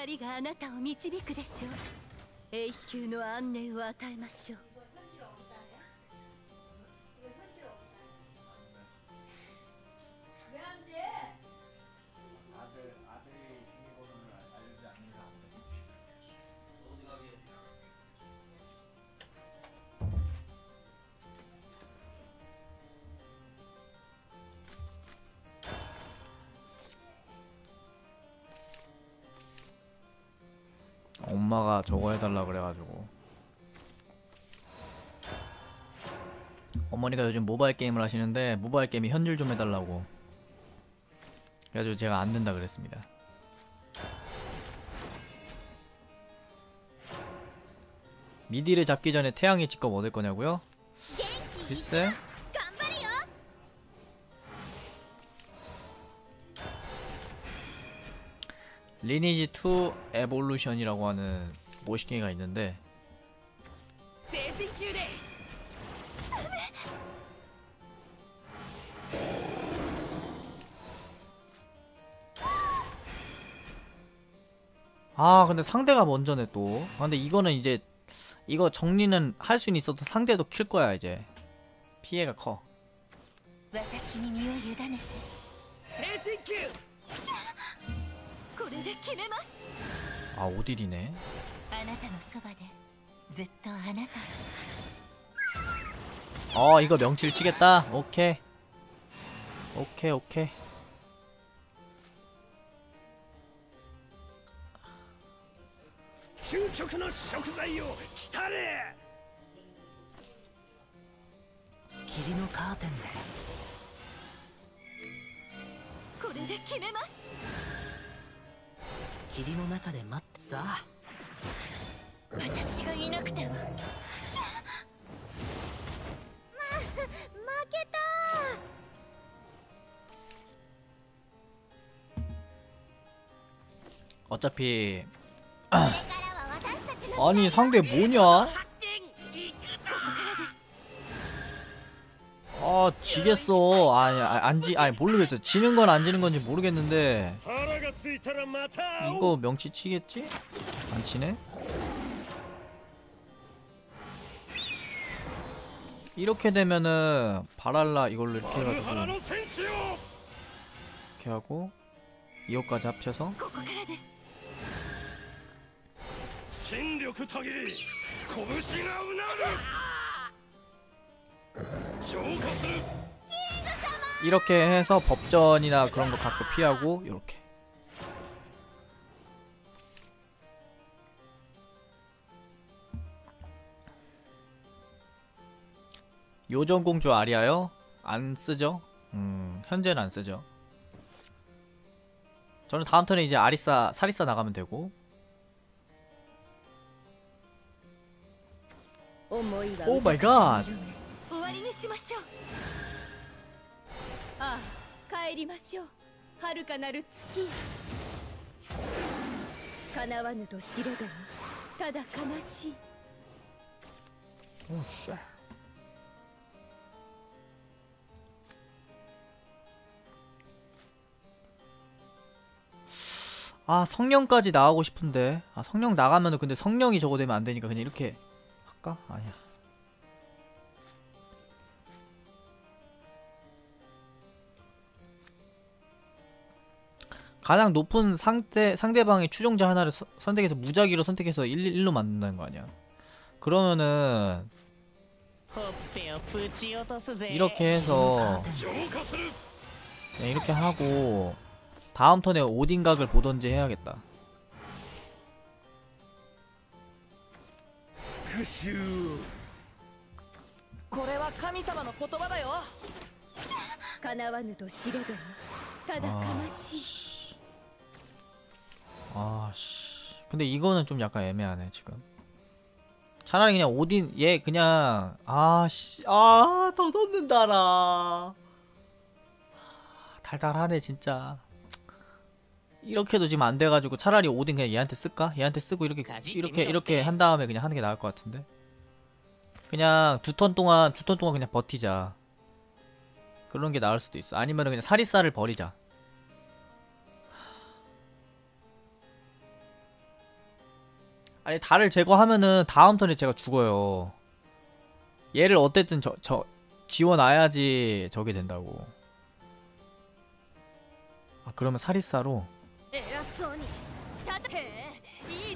光があなたを導くでしょう。永久の安寧を与えましょう。 엄마가 저거 해달라 그래가지고. 어머니가 요즘 모바일 게임을 하시는데 모바일 게임이 현질 좀 해달라고. 그래가지고 제가 안 된다 그랬습니다. 미디를 잡기 전에 태양의 직업 얻을 거냐고요? 글쎄 리니지 2 에볼루션이라고 하는 모시기가 있는데 아 근데 상대가 먼저네 또. 아, 근데 이거는 이제 이거 정리는 할 수는 있어도 상대도 킬 거야 이제. 피해가 커. 아 오딜이네. 어 이거 명칠 치겠다. 오케이. 오케이 오케이. 霧のカーテンでこれで決めます霧の中で待ってさあ私がいなくては負けた 어차피 これからは私たちの 아니 상대 뭐냐 発見行くぞ 아 지겠어 아니 아, 안지 아니 모르겠어 지는 건 안 지는 건지 모르겠는데 이거 명치 치겠지? 안 치네? 이렇게 되면은 바랄라 이걸로 이렇게 해가지고 이렇게 하고 2호까지 합쳐서 이렇게 해서 법전이나 그런 거 갖고 피하고 이렇게. 요정공주 아리아요? 안 쓰죠? 음, 현재는 안 쓰죠. 저는 다음 턴에 이제 아리사, 사리사 나가면 되고. 오 마이 갓! 오, 쉣. 아 성령까지 나가고 싶은데. 아 성령 나가면은 근데 성령이 저거 되면 안되니까 그냥 이렇게 할까? 아니야. 가장 높은 상대, 상대방의 추종자 하나를 서, 선택해서 무작위로 선택해서 1, 1로 만든다는 거 아니야? 그러면은 이렇게 해서 네, 이렇게 하고 다음 턴에 오딘각을 보던지 해야겠다. 아씨 아, 아씨. 근데 이거는 좀 약간 애매하네 지금. 차라리 그냥 오딘 얘 그냥 아씨 아더 덮는다라. 아, 달달하네 진짜. 이렇게도 지금 안 돼가지고 차라리 오딘 그냥 얘한테 쓸까? 얘한테 쓰고 이렇게 이렇게. 이렇게 한 다음에 그냥 하는 게 나을 것 같은데 그냥 두 턴 동안 두 턴 동안 그냥 버티자 그런 게 나을 수도 있어 아니면 그냥 사리사를 버리자 아니 달을 제거하면은 다음 턴에 제가 죽어요. 얘를 어쨌든 저 저 지워놔야지 저게 된다고. 아 그러면 사리사로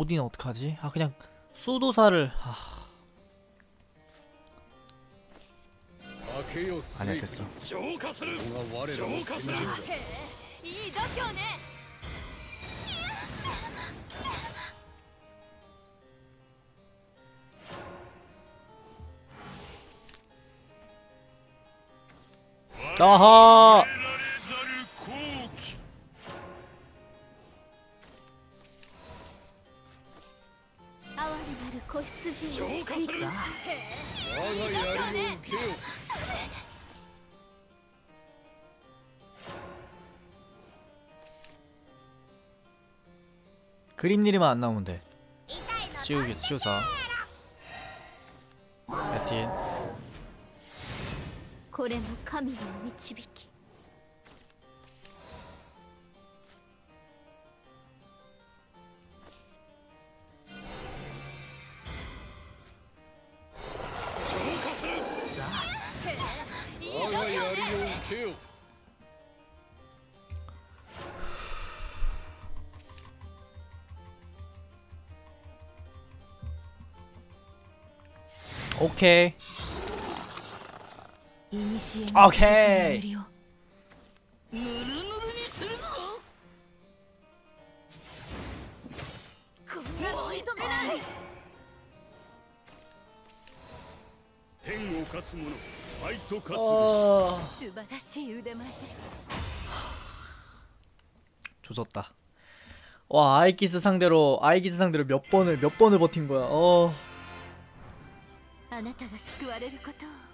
오딘 어떡하지? 아 그냥 수도사를 아... 아니야 됐어. 아하! 그림 일이만 안 나오면 돼. 치우기 치우사. 에틴 これも神の導き 我が槍を受けよ 오케이. 오케이. 어... 조졌다. 와 아이키스 상대로 아이키스 상대로 몇 번을 몇 번을 버틴 거야. 어. あなたが救われることを。